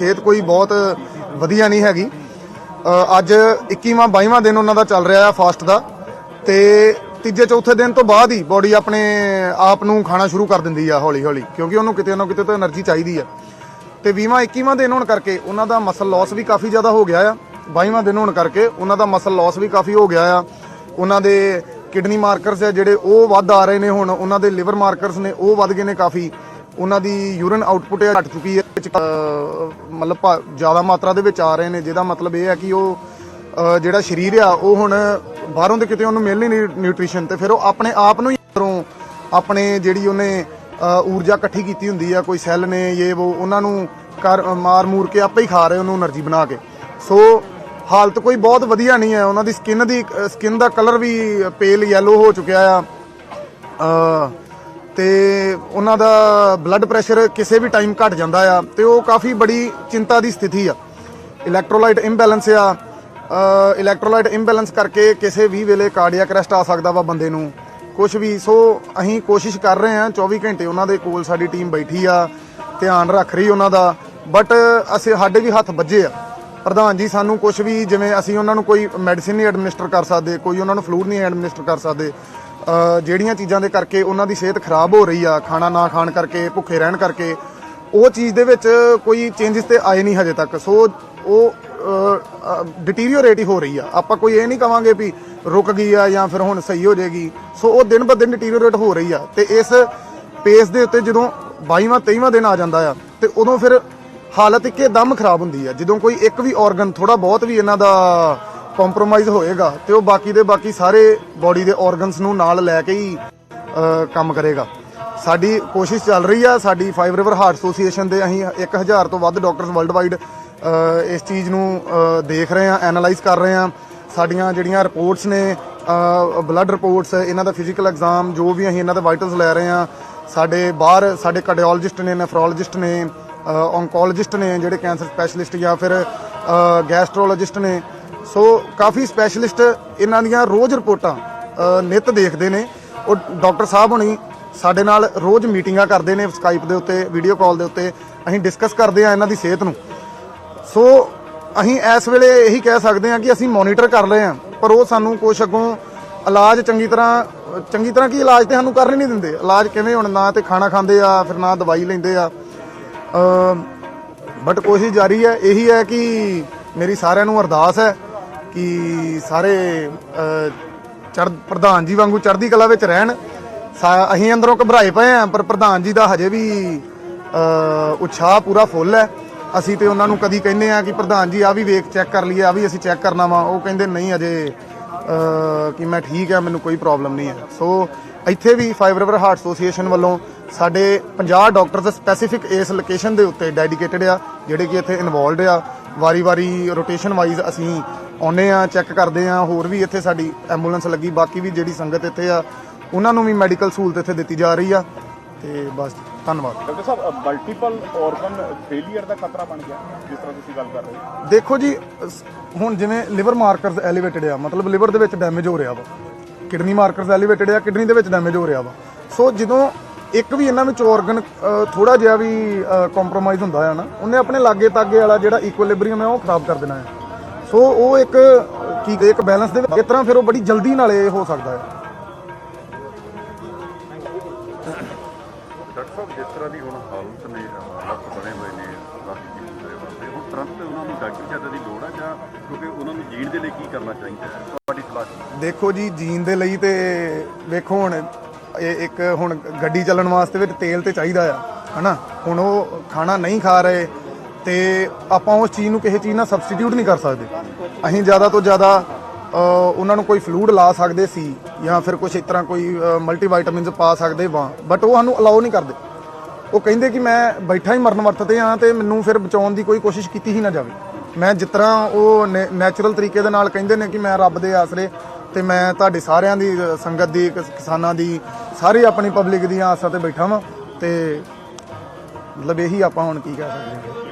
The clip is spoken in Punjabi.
ਸਿਹਤ ਕੋਈ ਬਹੁਤ ਵਧੀਆ ਨਹੀਂ ਹੈਗੀ। ਅੱਜ 21ਵਾਂ 22ਵਾਂ ਦਿਨ ਉਹਨਾਂ ਦਾ ਚੱਲ ਰਿਹਾ ਆ ਫਾਸਟ ਦਾ। ਤੇ ਤੀਜੇ, ਚੌਥੇ ਦਿਨ ਤੋਂ ਬਾਅਦ ਹੀ ਬੋਡੀ ਆਪਣੇ ਆਪ ਨੂੰ ਖਾਣਾ ਸ਼ੁਰੂ ਕਰ ਦਿੰਦੀ ਆ ਹੌਲੀ ਹੌਲੀ, ਕਿਉਂਕਿ ਉਹਨੂੰ ਕਿਤੇ ਨਾ ਕਿਤੇ ਤਾਂ એનર્ਜੀ ਚਾਹੀਦੀ ਆ। ਤੇ 20ਵਾਂ 21ਵਾਂ ਦਿਨ ਹੋਣ ਕਰਕੇ ਉਹਨਾਂ ਦਾ ਮਸਲ ਲਾਸ ਵੀ ਕਾਫੀ ਜ਼ਿਆਦਾ ਹੋ ਗਿਆ ਆ। 22ਵਾਂ ਦਿਨ ਹੋਣ ਕਰਕੇ ਉਹਨਾਂ ਦਾ ਮਸਲ ਲਾਸ ਵੀ ਕਾਫੀ ਹੋ ਗਿਆ ਆ। ਉਹਨਾਂ ਦੇ ਕਿਡਨੀ ਮਾਰਕਰਸ ਆ ਜਿਹੜੇ ਉਹ ਵੱਧ ਆ ਰਹੇ ਨੇ ਹੁਣ, ਉਹਨਾਂ ਦੇ ਲਿਵਰ ਮਾਰਕਰਸ ਨੇ ਉਹ ਵੱਧ ਗਏ ਨੇ ਕਾਫੀ। ਉਹਨਾਂ ਦੀ ਯੂਰਨ ਆਊਟਪੁੱਟ ਘਟ ਚੁੱਕੀ ਹੈ, ਵਿੱਚ ਮਤਲਬ ਜ਼ਿਆਦਾ ਮਾਤਰਾ ਦੇ ਵਿੱਚ ਆ ਰਹੇ ਨੇ। ਜਿਹਦਾ ਮਤਲਬ ਇਹ ਹੈ ਕਿ ਉਹ ਜਿਹੜਾ ਸਰੀਰ ਆ, ਉਹ ਹੁਣ ਬਾਹਰੋਂ ਦੇ ਕਿਤੇ ਉਹਨੂੰ ਮਿਲ ਨਹੀਂ ਨਿਊਟ੍ਰੀਸ਼ਨ ਤੇ ਫਿਰ ਉਹ ਆਪਣੇ ਆਪ ਨੂੰ ਹੀ ਆਪਣੇ ਜਿਹੜੀ ਉਹਨੇ ਊਰਜਾ ਇਕੱਠੀ ਕੀਤੀ ਹੁੰਦੀ ਆ, ਕੋਈ ਸੈੱਲ ਨੇ ਇਹ ਉਹ ਉਹਨਾਂ ਨੂੰ ਕਰ, ਮਾਰ ਮੂਰ ਕੇ ਆਪੇ ਹੀ ਖਾ ਰਹੇ ਉਹਨੂੰ એનર્ਜੀ ਬਣਾ ਕੇ। ਸੋ ਹਾਲਤ ਕੋਈ ਬਹੁਤ ਵਧੀਆ ਨਹੀਂ ਹੈ। ਉਹਨਾਂ ਦੀ ਸਕਿਨ ਦੀ ਸਕਿਨ ਦਾ ਕਲਰ ਵੀ ਪੇਲ ਯੈਲੋ ਹੋ ਚੁੱਕਿਆ ਆ। ਤੇ ਉਹਨਾਂ ਦਾ ਬਲੱਡ ਪ੍ਰੈਸ਼ਰ ਕਿਸੇ ਵੀ ਟਾਈਮ ਘਟ ਜਾਂਦਾ ਆ ਤੇ ਉਹ ਕਾਫੀ ਬੜੀ ਚਿੰਤਾ ਦੀ ਸਥਿਤੀ ਆ। ਇਲੈਕਟ੍ਰੋਲਾਈਟ ਇੰਬੈਲੈਂਸ ਆ। ਇਲੈਕਟ੍ਰੋਲਾਈਟ ਇੰਬੈਲੈਂਸ ਕਰਕੇ ਕਿਸੇ ਵੀ ਵੇਲੇ ਕਾਰਡੀਅਕ ਅਰੈਸਟ ਆ ਸਕਦਾ ਵਾ ਬੰਦੇ ਨੂੰ। ਕੁਝ ਵੀ, ਸੋ ਅਸੀਂ ਕੋਸ਼ਿਸ਼ ਕਰ ਰਹੇ ਹਾਂ 24 ਘੰਟੇ ਉਹਨਾਂ ਦੇ ਕੋਲ ਸਾਡੀ ਟੀਮ ਬੈਠੀ ਆ, ਧਿਆਨ ਰੱਖ ਰਹੀ ਉਹਨਾਂ ਦਾ। ਬਟ ਅਸੀਂ ਸਾਡੇ ਵੀ ਹੱਥ ਵੱਜੇ ਆ। ਪ੍ਰਧਾਨ ਜੀ, ਸਾਨੂੰ ਕੁਝ ਵੀ ਜਿਵੇਂ ਅਸੀਂ ਉਹਨਾਂ ਨੂੰ ਕੋਈ ਮੈਡੀਸਿਨ ਨਹੀਂ ਐਡਮਿਨਿਸਟਰ ਕਰ ਸਕਦੇ, ਕੋਈ ਉਹਨਾਂ ਨੂੰ ਫਲੂਡ ਨਹੀਂ ਐਡਮਿਨਿਸਟਰ ਕਰ ਸਕਦੇ ਜਿਹੜੀਆਂ ਚੀਜ਼ਾਂ ਦੇ ਕਰਕੇ ਉਹਨਾਂ ਦੀ ਸਿਹਤ ਖਰਾਬ ਹੋ ਰਹੀ ਆ, ਖਾਣਾ ਨਾ ਖਾਣ ਕਰਕੇ, ਭੁੱਖੇ ਰਹਿਣ ਕਰਕੇ, ਉਹ ਚੀਜ਼ ਦੇ ਵਿੱਚ ਕੋਈ ਚੇਂਜਸ ਤੇ ਆਏ ਨਹੀਂ ਹਜੇ ਤੱਕ। ਸੋ ਉਹ ਡਿਟੀਰੀਓਰੇਟ ਹੀ ਹੋ ਰਹੀ ਆ। ਆਪਾਂ ਕੋਈ ਇਹ ਨਹੀਂ ਕਵਾਂਗੇ ਵੀ ਰੁਕ ਗਈ ਆ ਜਾਂ ਫਿਰ ਹੁਣ ਸਹੀ ਹੋ ਜਾਏਗੀ। ਸੋ ਉਹ ਦਿਨ ਬ ਦਿਨ ਡਿਟੀਰੀਓਰੇਟ ਹੋ ਰਹੀ ਆ। ਤੇ ਇਸ ਪੇਸ ਦੇ ਉੱਤੇ ਜਦੋਂ 22ਵਾਂ 23ਵਾਂ ਦਿਨ ਆ ਜਾਂਦਾ ਆ, ਤੇ ਉਦੋਂ ਫਿਰ ਹਾਲਤ ਇੱਕਦਮ ਖਰਾਬ ਹੁੰਦੀ ਆ। ਜਦੋਂ ਕੋਈ ਇੱਕ ਵੀ ਆਰਗਨ ਥੋੜਾ ਬਹੁਤ ਵੀ ਇਹਨਾਂ ਦਾ ਕੰਪਰੋਮਾਈਜ਼ ਹੋਏਗਾ ਤੇ ਉਹ ਬਾਕੀ ਦੇ ਬਾਕੀ ਸਾਰੇ ਬਾਡੀ ਦੇ ਆਰਗਨਸ ਨੂੰ ਨਾਲ ਲੈ ਕੇ ਹੀ ਕੰਮ ਕਰੇਗਾ। ਸਾਡੀ ਕੋਸ਼ਿਸ਼ ਚੱਲ ਰਹੀ ਆ, ਸਾਡੀ ਫਾਈਵ ਰਿਵਰ ਹਾਰਟ ਐਸੋਸੀਏਸ਼ਨ ਦੇ ਅਸੀਂ 1000 ਤੋਂ ਵੱਧ ਡਾਕਟਰਸ ਵਰਲਡ ਵਾਈਡ ਇਸ ਚੀਜ਼ ਨੂੰ ਦੇਖ ਰਹੇ ਆ ਐਨਾਲਾਈਜ਼ ਕਰ ਰਹੇ ਆ। ਸਾਡੀਆਂ ਜਿਹੜੀਆਂ ਰਿਪੋਰਟਸ ਨੇ ਬਲੱਡ ਰਿਪੋਰਟਸ ਇਹਨਾਂ ਦਾ ਫਿਜ਼ੀਕਲ ਐਗਜ਼ਾਮ ਜੋ ਵੀ ਅਸੀਂ ਇਹਨਾਂ ਦੇ ਵਾਈਟਲਸ ਲੈ ਰਹੇ ਆ, ਸਾਡੇ ਬਾਹਰ ਸਾਡੇ ਕਾਰਡੀਓਲੋਜਿਸਟ ਨੇ ਨੈਫਰੋਲੋਜਿਸਟ ਨੇ ਓਨਕੋਲੋਜਿਸਟ ਨੇ, ਜਿਹੜੇ ਕੈਂਸਰ ਸਪੈਸ਼ਲਿਸਟ ਜਾਂ ਫਿਰ ਗੈਸਟ੍ਰੋਲੋਜਿਸਟ ਨੇ ਸੋ ਕਾਫੀ ਸਪੈਸ਼ਲਿਸਟ ਇਹਨਾਂ ਦੀਆਂ ਰੋਜ਼ ਰਿਪੋਰਟਾਂ ਅ, ਨਿਤ ਦੇਖਦੇ ਨੇ। ਉਹ ਡਾਕਟਰ ਸਾਹਿਬ ਹੁਣੀ ਸਾਡੇ ਨਾਲ ਰੋਜ਼ ਮੀਟਿੰਗਾਂ ਕਰਦੇ ਨੇ ਸਕਾਈਪ ਦੇ ਉੱਤੇ ਵੀਡੀਓ ਕਾਲ ਦੇ ਉੱਤੇ। ਅਸੀਂ ਡਿਸਕਸ ਕਰਦੇ ਆ ਇਹਨਾਂ ਦੀ ਸਿਹਤ ਨੂੰ। ਸੋ ਅਸੀਂ ਇਸ ਵੇਲੇ ਇਹੀ ਕਹਿ ਸਕਦੇ ਹਾਂ ਕਿ ਅਸੀਂ ਮੋਨੀਟਰ ਕਰ ਰਹੇ ਹਾਂ ਪਰ ਉਹ ਸਾਨੂੰ ਕੁਛ ਅੱਗੋਂ ਇਲਾਜ ਚੰਗੀ ਤਰ੍ਹਾਂ ਚੰਗੀ ਤਰ੍ਹਾਂ ਕੀ ਇਲਾਜ ਤੇ ਸਾਨੂੰ ਕਰਨ ਹੀ ਨਹੀਂ ਦਿੰਦੇ। ਇਲਾਜ ਕਿਵੇਂ ਹੁਣ ਨਾ ਤੇ ਖਾਣਾ ਖਾਂਦੇ ਆ ਫਿਰ ਨਾ ਦਵਾਈ ਲੈਂਦੇ ਆ। ਬਟ ਕੋਸ਼ਿਸ਼ ਜਾਰੀ ਹੈ ਇਹੀ ਹੈ ਕਿ ਮੇਰੀ ਸਾਰਿਆਂ ਨੂੰ ਅਰਦਾਸ ਹੈ ਕਿ ਸਾਰੇ ਚੜ ਪ੍ਰਧਾਨ ਜੀ ਵਾਂਗੂ ਚੜ੍ਹਦੀ ਕਲਾ ਵਿੱਚ ਰਹਿਣ। ਸਾ- ਅਸੀਂ ਅੰਦਰੋਂ ਘਬਰਾਏ ਪਏ ਆ, ਪਰ ਪ੍ਰਧਾਨ ਜੀ ਦਾ ਹਜੇ ਵੀ ਉਤਸ਼ਾਹ ਪੂਰਾ ਫੁੱਲ ਹੈ। ਅਸੀਂ ਤੇ ਉਹਨਾਂ ਨੂੰ ਕਦੀ ਕਹਿੰਦੇ ਆ ਕਿ ਪ੍ਰਧਾਨ ਜੀ ਆ ਵੀ ਵੇਖ, ਚੈੱਕ ਕਰ ਲਈਏ ਆ ਵੀ ਅਸੀਂ ਚੈੱਕ ਕਰਨਾ ਵਾ। ਉਹ ਕਹਿੰਦੇ, ਨਹੀਂ ਅਜੇ ਕਿ ਮੈਂ ਠੀਕ ਆ, ਮੈਨੂੰ ਕੋਈ ਪ੍ਰੋਬਲਮ ਨਹੀਂ ਹੈ। ਸੋ, ਇੱਥੇ ਵੀ ਫਾਈਵ ਰਿਵਰ ਹਾਰਟ ਐਸੋਸੀਏਸ਼ਨ ਵੱਲੋਂ ਸਾਡੇ 50 ਡਾਕਟਰਸ ਸਪੈਸੀਫਿਕ ਇਸ ਲੋਕੇਸ਼ਨ ਦੇ ਉੱਤੇ ਡੈਡੀਕੇਟਡ ਆ, ਜਿਹੜੇ ਕਿ ਇੱਥੇ ਇਨਵੋਲਡ ਆ। ਵਾਰੀ-ਵਾਰੀ ਰੋਟੇਸ਼ਨ ਵਾਈਜ਼ ਅਸੀਂ ਆਉਨੇ ਆ ਚੈੱਕ ਕਰਦੇ ਆ ਹੋਰ ਵੀ ਇੱਥੇ ਸਾਡੀ ਐਂਬੂਲੈਂਸ ਲੱਗੀ ਬਾਕੀ ਵੀ ਜਿਹੜੀ ਸੰਗਤ ਇੱਥੇ ਆ ਉਹਨਾਂ ਨੂੰ ਵੀ ਮੈਡੀਕਲ ਸਹੂਲਤ ਇੱਥੇ ਦਿੱਤੀ ਜਾ ਰਹੀ ਆ ਤੇ ਬਸ ਧੰਨਵਾਦ। ਡਾਕਟਰ ਸਾਹਿਬ ਮਲਟੀਪਲ ਆਰਗਨ ਫੇਲਿਅਰ ਦਾ ਖਤਰਾ ਬਣ ਗਿਆ ਜਿਸ ਤਰ੍ਹਾਂ ਤੁਸੀਂ ਗੱਲ ਕਰ ਰਹੇ ਹੋ। ਦੇਖੋ ਜੀ ਹੁਣ ਜਿਵੇਂ ਲਿਵਰ ਮਾਰਕਰਸ ਐਲੀਵੇਟਡ ਆ ਮਤਲਬ ਲਿਵਰ ਦੇ ਵਿੱਚ ਡੈਮੇਜ ਹੋ ਰਿਹਾ ਵਾ। ਕਿਡਨੀ ਮਾਰਕਰਸ ਐਲੀਵੇਟਡ ਆ ਕਿਡਨੀ ਦੇ ਵਿੱਚ ਡੈਮੇਜ ਹੋ ਰਿਹਾ ਵਾ। ਸੋ ਜਦੋਂ ਇੱਕ ਵੀ ਇਹਨਾਂ ਵਿੱਚ ਆਰਗਨ ਥੋੜਾ ਜਿਹਾ ਵੀ ਕੰਪਰੋਮਾਈਜ਼ ਹੁੰਦਾ ਆ ਨਾ ਉਹਨੇ ਆਪਣੇ ਲਾਗੇ ਤਾਗੇ ਵਾਲਾ ਜਿਹੜਾ ਇਕੁਇਲਿਬਰੀਅਮ ਹੈ ਉਹ ਖਰਾਬ ਕਰ ਦੇਣਾ ਹੈ ਸੋ ਉਹ ਇੱਕ ਕੀ ਇੱਕ ਬੈਲੈਂਸ ਦੇ ਵਿੱਚ ਇਸ ਤਰ੍ਹਾਂ ਫਿਰ ਉਹ ਬੜੀ ਜਲਦੀ ਨਾਲ ਇਹ ਹੋ ਸਕਦਾ ਹੈ। ਡਾਕਟਰ ਸਾਹਿਬ ਜਿਸ ਤਰ੍ਹਾਂ ਦੀ ਹੁਣ ਹਾਲਤ ਨੇ ਹਾਲਾਤ ਬਣੇ ਹੋਏ ਨੇ ਰਾਸ਼ਟਰੀ ਦੂਸਰੇ ਵਾਸਤੇ ਹੁਣ ਤੁਰੰਤ ਉਹਨਾਂ ਨੂੰ ਡਾਕਟਰ ਜ਼ਿਆਦਾ ਦੀ ਲੋੜ ਆ ਜਾਂ ਕਿਉਂਕਿ ਉਹਨਾਂ ਨੂੰ ਜੀਣ ਦੇ ਲਈ ਕੀ ਕਰਨਾ ਚਾਹੀਦਾ ਹੈ? ਤੁਹਾਡੀ ਸਲਾਹ ਕੀ? ਦੇਖੋ ਜੀ ਜੀਣ ਦੇ ਲਈ ਤੇ ਵੇਖੋ ਹੁਣ ਇਹ ਇੱਕ ਹੁਣ ਗੱਡੀ ਚੱਲਣ ਵਾਸਤੇ ਵਿੱਚ ਤੇਲ ਤੇ ਚਾਹੀਦਾ ਆ ਹਨਾ? ਹੁਣ ਉਹ ਖਾਣਾ ਨਹੀਂ ਖਾ ਰਹੇ ਤੇ ਆਪਾਂ ਉਸ ਚੀਜ਼ ਨੂੰ ਕਿਸੇ ਚੀਜ਼ ਨਾਲ ਸਬਸਟੀਟਿਊਟ ਨਹੀਂ ਕਰ ਸਕਦੇ। ਅਸੀਂ ਜ਼ਿਆਦਾ ਤੋਂ ਜ਼ਿਆਦਾ ਉਹਨਾਂ ਨੂੰ ਕੋਈ ਫਲੂਡ ਲਾ ਸਕਦੇ ਸੀ ਜਾਂ ਫਿਰ ਕੁਝ ਇਸ ਤਰ੍ਹਾਂ ਕੋਈ ਮਲਟੀਵਾਈਟਾਮਿਨਸ ਪਾ ਸਕਦੇ ਵਾਂ ਬਟ ਉਹ ਸਾਨੂੰ ਅਲਾਉ ਨਹੀਂ ਕਰਦੇ। ਉਹ ਕਹਿੰਦੇ ਕਿ ਮੈਂ ਬੈਠਾ ਹੀ ਮਰਨ ਵਰਤ ਤੇ ਆ ਤੇ ਮੈਨੂੰ ਫਿਰ ਬਚਾਉਣ ਦੀ ਕੋਈ ਕੋਸ਼ਿਸ਼ ਕੀਤੀ ਹੀ ਨਾ ਜਾਵੇ। ਮੈਂ ਜਿਸ ਤਰ੍ਹਾਂ ਉਹ ਨੈਚੁਰਲ ਤਰੀਕੇ ਦੇ ਨਾਲ ਕਹਿੰਦੇ ਨੇ ਕਿ ਮੈਂ ਰੱਬ ਦੇ ਆਸਰੇ ਤੇ ਮੈਂ ਤੁਹਾਡੇ ਸਾਰਿਆਂ ਦੀ ਸੰਗਤ ਦੀ ਕਿਸਾਨਾਂ ਦੀ, ਸਾਰੀ ਆਪਣੀ ਪਬਲਿਕ ਦੀਆਂ ਆਸਾਂ ਤੇ ਬੈਠਾ ਵਾਂ ਤੇ ਮਤਲਬ ਇਹੀ ਆਪਾਂ ਹੁਣ ਕੀ ਕਹਿ ਸਕਦੇ ਹਾਂ।